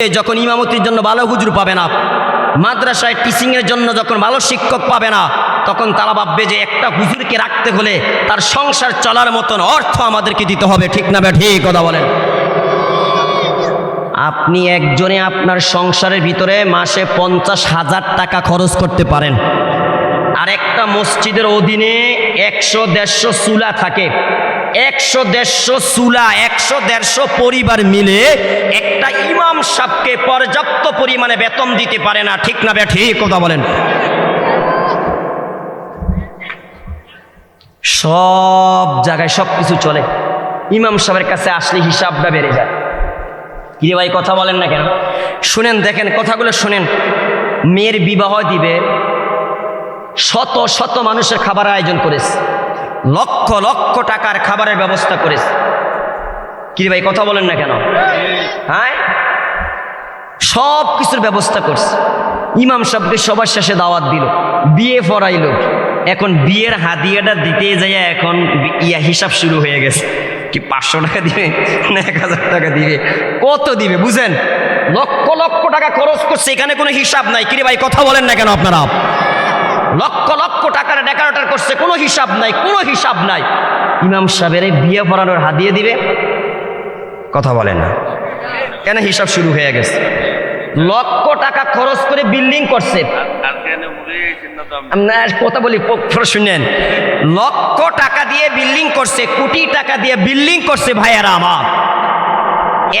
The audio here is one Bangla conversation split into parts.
যখন ইমামতির জন্য ভালো হুজুর পাবে না, মাদ্রাসায় টিচিংয়ের জন্য যখন ভালো শিক্ষক পাবে না, তখন তারা ভাববে যে একটা হুজুরকে রাখতে হলে তার সংসার চলার মতন অর্থ আমাদেরকে দিতে হবে। ঠিক না ঠিক কথা বলেন। আপনি একজনে আপনার সংসারের ভিতরে মাসে পঞ্চাশ হাজার টাকা খরচ করতে পারেন। আর একটা মসজিদের অধীনে একশো দেড়শো চুলা থাকে। একশো দেড়শো চুলা, একশো দেড়শো পরিবার মিলে একটা ইমাম সাহকে পর্যাপ্ত পরিমাণে বেতন দিতে পারে না। ঠিক না ঠিক কথা বলেন। সব জায়গায় সব কিছু চলে। ইমাম সাহেবের কাছে আসলে হিসাবটা বেড়ে যায়। কিরে ভাই, কথা বলেন না কেন? শুনেন, দেখেন, কথাগুলো শুনেন। মেয়ের বিবাহ দিবে, শত শত মানুষের খাবার আয়োজন করেছে। লক্ষ লক্ষ টাকার খাবারের ব্যবস্থা করেছে। কিরে ভাই, কথা বলেন না কেন? হ্যাঁ? সব কিছুর ব্যবস্থা করছে। ইমাম সাহেবকে সবার শেষে দাওয়াত দিল, বিয়ে পড়াইল। এখন বিয়ের হাদিয়াটা দিতে যাইয়া এখন ইয়া হিসাব শুরু হয়ে গেছে। কি পাঁচশো টাকা দিবে না এক হাজার টাকা দিবে? কত দিবে, বুঝেন? লক্ষ লক্ষ টাকা খরচ করছে, এখানে কোনো হিসাব নাই। কিরে ভাই, কথা বলেন না কেন আপনারা? লক্ষ লক্ষ টাকার ডেকারেটর করছে, কোনো হিসাব নাই, কোনো হিসাব নাই। ইমাম সাহেবের বিয়ে পড়ানোর হাত দিয়ে দিবে? কথা বলেন না। কেন হিসাব শুরু হয়ে গেছে? লক্ষ টাকা খরচ করে বিল্ডিং করছে। কথা বলি শুনেন। লক্ষ টাকা দিয়ে বিল্ডিং করছে, কোটি টাকা দিয়ে বিল্ডিং করছে ভাইয়ারা আমার।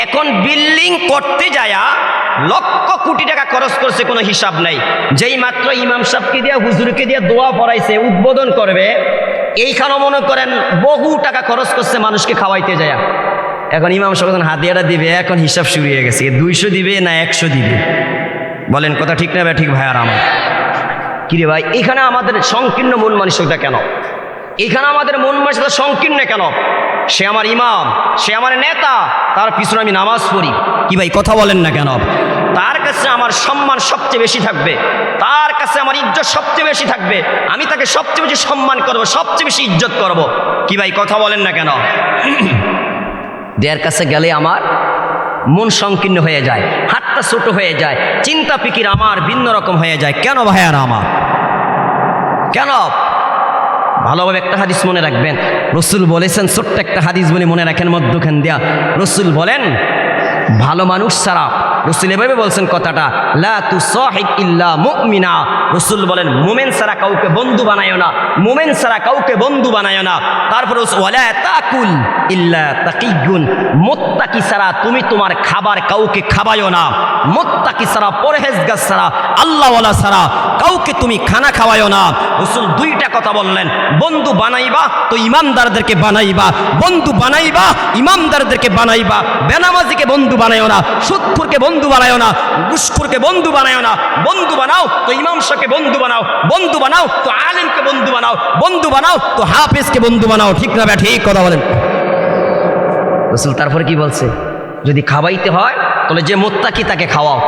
এখন বিল্ডিং করতে যায়া লক্ষ কোটি টাকা খরচ করছে, কোনো হিসাব নাই। যেই মাত্র ইমাম সাহেবকে দিয়ে, হুজুরকে দিয়ে দোয়া পড়াইছে, উদ্বোধন করবে এইখানেও মনে করেন বহু টাকা খরচ করছে মানুষকে খাওয়াইতে যায়। এখন ইমাম সাহেব হাতিয়াটা দিবে, এখন হিসাব শুরু হয়ে গেছে। দুইশো দিবে না একশো দিবে? বলেন, কথা ঠিক না ভাই? ঠিক ভাই, আর আমার। কিরে ভাই, এখানে আমাদের সংকীর্ণ মন মানসিকতা কেন? এখানে আমাদের মন মানসিকতা সংকীর্ণ কেন? সে আমার ইমাম, সে আমার নেতা, তার পিছনে আমি নামাজ পড়ি। কি ভাই, কথা বলেন না কেন? তার কাছে আমার সম্মান সবচেয়ে বেশি থাকবে। তার কাছে আমার ইজ্জত সবচেয়ে বেশি থাকবে। আমি তাকে সবচেয়ে বেশি সম্মান করব, সবচেয়ে বেশি ইজ্জত করব। কি ভাই, কথা বলেন না কেন? দেয়ার কাছে গেলে আমার মন সংকীর্ণ হয়ে যায়, হাতটা ছোট হয়ে যায়, চিন্তা পিকির আমার ভিন্ন রকম হয়ে যায়। কেন ভাইয়ার আমার? কেন? ভালোভাবে একটা হাদিস মনে রাখবেন। রসুল বলেছেন, ছোট্ট একটা হাদিস বলে মনে রাখেন মধ্যখান দিয়া। রসুল বলেন, ভালো মানুষ ছাড়া রসুল এভাবে বলছেন কথাটা ইল্লা মুমিনা। রসুল বলেন, মোমেন ছাড়া কাউকে বন্ধু বানায় না, মোমেন ছাড়া কাউকে বন্ধু বানায় না। তারপরে মোত্তাকি ছাড়া তুমি তোমার খাবার কাউকে না। মোত্তাকি পরহেজগার ছাড়া, আল্লাহওয়ালা ছাড়া কাউকে তুমি খানা খাওয়ায়ও না। রসুল দুইটা কথা বললেন, বন্ধু বানাইবা তো ইমানদারদেরকে বানাইবা, বন্ধু বানাইবা ইমানদারদেরকে বানাইবা, বেনামাজিকে বন্ধু বানাইও না, সুৎখুরকে বন্ধু বানাইও না গুসখুরকে বন্ধু বানাইও না, বন্ধু বানাও তো ইমাম শাহকে বন্ধু বানাও বন্ধু বানাও তো আলিমকে বন্ধু বানাও বন্ধু বানাও তো হাফেজকে বন্ধু বানাও, ঠিক না ঠিক কথা বলেন। রসুল তারপরে কি বলছে? যদি খাওয়াইতে হয়, তাহলে যে মোত্তাকি তাকে খাওয়াও।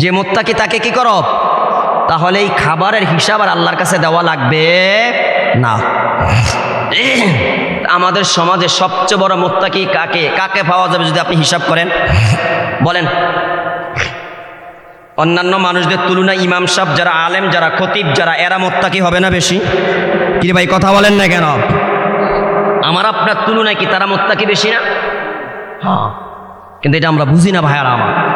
যে মোত্তাকি তাকে কি করো? তাহলে এই খাবারের হিসাব আর আল্লাহর কাছে দেওয়া লাগবে না। আমাদের সমাজে সবচেয়ে বড় মোত্তাকি কাকে? কাকে পাওয়া যাবে যদি আপনি হিসাব করেন? বলেন, অন্যান্য মানুষদের তুলনায় ইমাম সাহেব যারা আলেম, যারা খতিব, যারা এরা মোত্তাকি হবে না বেশি? কি ভাই, কথা বলেন না কেন? আমার আপনার তুলনায় কি তারা মোত্তাকি বেশি না? হ্যাঁ কিন্তু এটা আমরা বুঝি না ভাইয়ারা আমার।